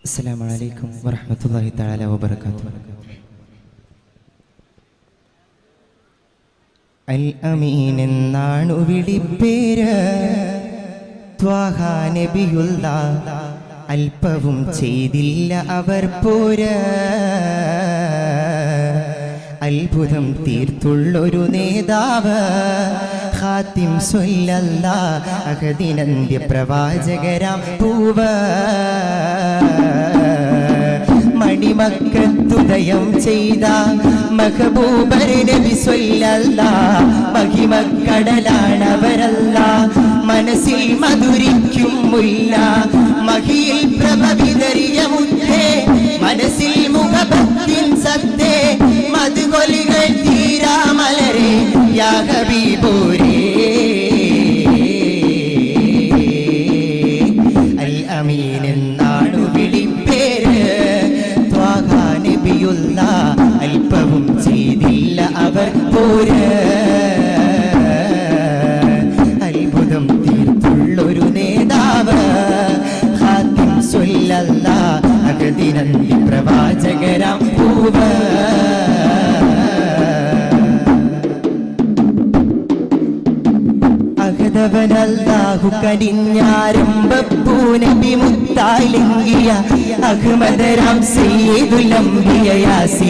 السلام عليكم ورحمة الله تعالى وبركاته അൽ അമീൻ എന്നാണു വിളിപ്പേര് ത്വാഹ നബിയുള്ള അല്പവും ചെയ്തില്ല അവർ പോര് അത്ഭുതം തീർത്തുള്ളൊരു നേതാവ് ഖാത്തിം സ്വല്ലല്ലാ അഹദിനന്ത്യ പ്രവാചകരാം പൂവ. മണിമക്കത്തുദയം ചെയ്ത മഹബൂബർ നബി സ്വല്ലല്ല മഹിമക്കടലാണവരല്ല. മനസ്സിൽ മധുരിക്കും മുല്ല മഹിയിൽ പ്രഭ വിതറിയ അഹദവനല്ലാഹു കടിഞ്ഞാരമ്പപ്പൂ നബി മുത്തായിലെങ്കിയ അഹ്മദരാം സയ്യിദുലംബിയ യാസി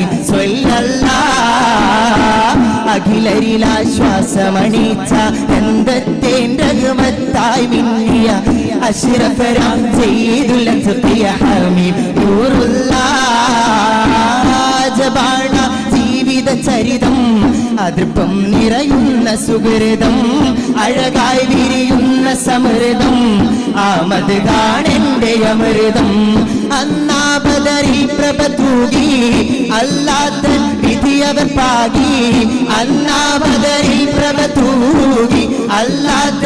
മിന്നിയ സയ്യിദുൽ അത്ഖിയ ഹമീം. നൂറുല്ലാ ജബാണ ജീവിത ചരിതം. അതൃപ്പം നിറയുന്ന സുഹൃതം. അഴകായി വിരിയുന്ന സമൃതം ആമത് കാണെന്റെ അമൃതം. അന്നാ ബദരി അല്ലാത്ത വിധി അവർ പാകി. അന്നാ ബദരി അല്ലാത്ത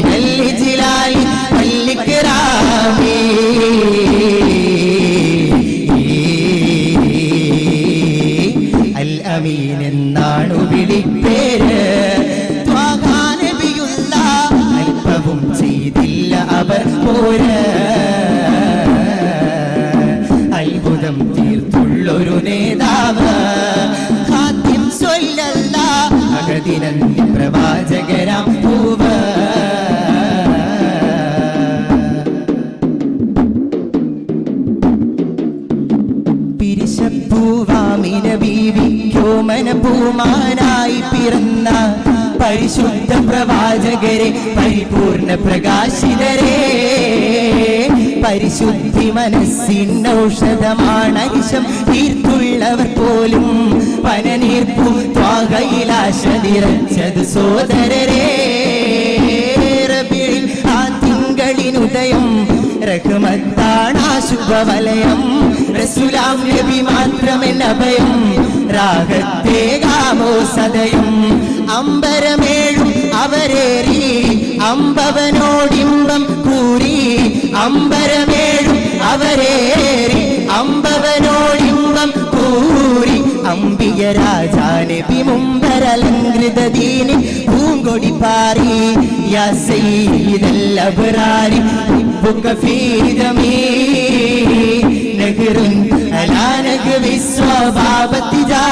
പോര്. അത്ഭുതം തീർത്തുള്ളൊരു നേതാവ്. ആദ്യം സ്വല്ലല്ല അകതിരന്തി പ്രവാചകരാം പൂവ. പിരിശപ്പൂവാമിന ബീവിക്കോ പൂമാനായി പിറന്ന പരിശുദ്ധ പ്രവാചകരെ പരിപൂർണ പ്രകാശിതരെ. പരിശുദ്ധി മനസ്സിനൗഷധമാണ് അരിശം തീർത്തുള്ളവർ പോലും പനനീർപ്പും ത്വാകയിലാശ നിറച്ചത് സോദരരെ. റബീഉൽ ആ തിങ്കളിനുദയം റഹ്മത്താണ് ശുഭവലയം. റസൂലാം നബി മാത്രമെൻ അഭയം രാഗത്തേകാമോ സദയം അമ്പരമേഴും അമ്പരേറി അമ്പവനോടിമ്പം കൂരി അമ്പരമേഴും അവരേറി അമ്പവനോടിമ്പം കൂരി അമ്പിക രാജാനെ വിമുമ്പരലങ്കൃത ദീനി പൂങ്കൊടി പാറി യാസൈതല്ലബറാരി ബുക്കഫീദമീ നഗറുൻ അലാനക വിശ്വഭാപത്തിജാ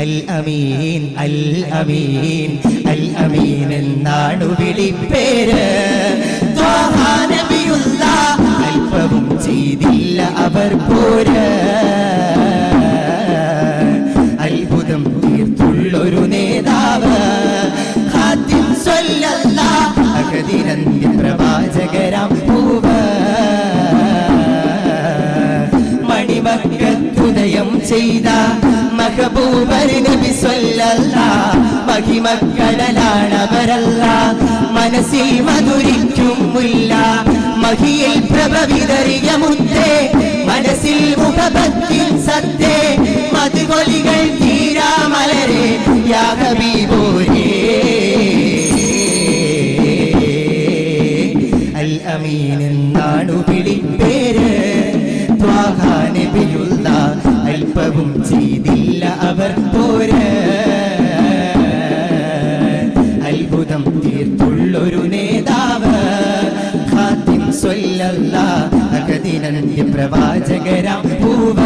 അൽ അമീൻ അൽ അമീൻ അൽ അമീൻ എന്നാണു വിളിപ്പേര്. അല്പവും ചെയ്തില്ല അവർ പോര്. അത്ഭുതം തീർത്തുള്ളൊരു നേതാവ്. ഖാത്തിം സ്വല്ലല്ല അഗതിനന്ദി പ്രവാചകരാം പൂവ്. മണി മണിമക്കത്തുദയം ചെയ്ത മഹബൂബർ നബി സ്വല്ലല്ല മഹിമക്കടലാണവരല്ല. മനസ്സിൽ മധുരിക്കും മുല്ല മഹിയിൽ പ്രഭ വിതറിയ മുത്തേ മനസ്സിൽ മുഖഭക്തി സത്തേ മതുകൊലികൾ തീരാ അല്പവും ചെയ്തില്ല അവർ പോര. അത്ഭുതം തീർത്തുള്ളൊരു നേതാവ്. ഖാത്തിം പ്രവാചകരാം പൂവ.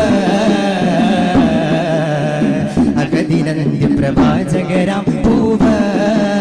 അഗതിനന്യ പ്രവാചകരാം പൂവ്.